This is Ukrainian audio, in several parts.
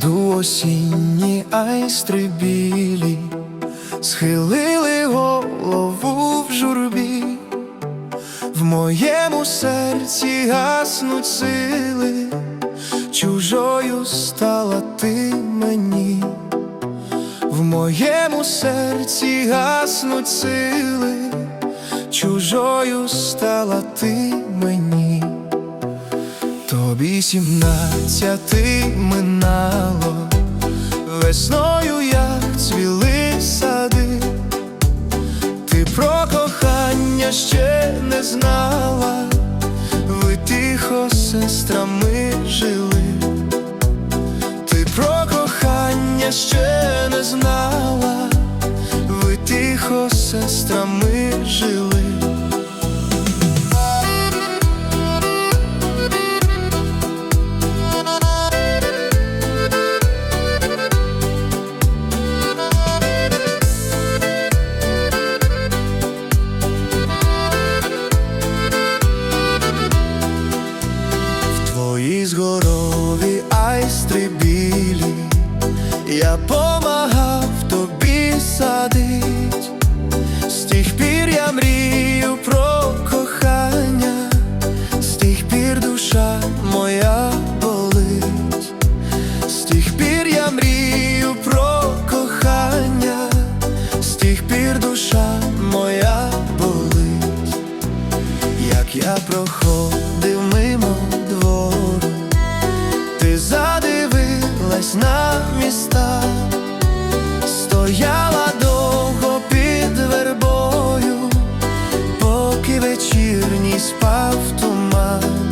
саду осінні айстри білі, схилили голову в журбі, в моєму серці гаснуть сили, чужою стала ти мені, в моєму серці гаснуть сили, чужою стала ти. Тобі сімнадцяти минало, весною як цвіли сади, ти про кохання ще не знала, ви тихо сестрами жили, ти про кохання ще не знала, ви тихо сестрами я помагав тобі садить, з тих пір я мрію про кохання, з тих пір душа моя болить, з тих пір я мрію про кохання, з тих пір душа моя болить. Як я проходив задивилась на міста, стояла довго під вербою, поки вечірній спав туман,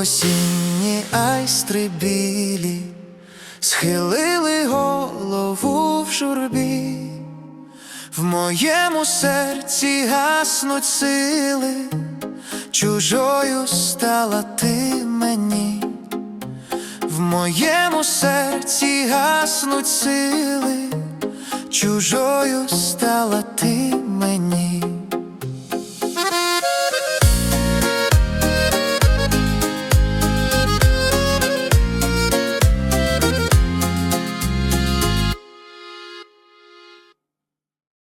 осінні айстри білі, схилили голову в журбі, в моєму серці гаснуть сили, чужою стала ти мені, в моєму серці гаснуть сили, чужою стала ти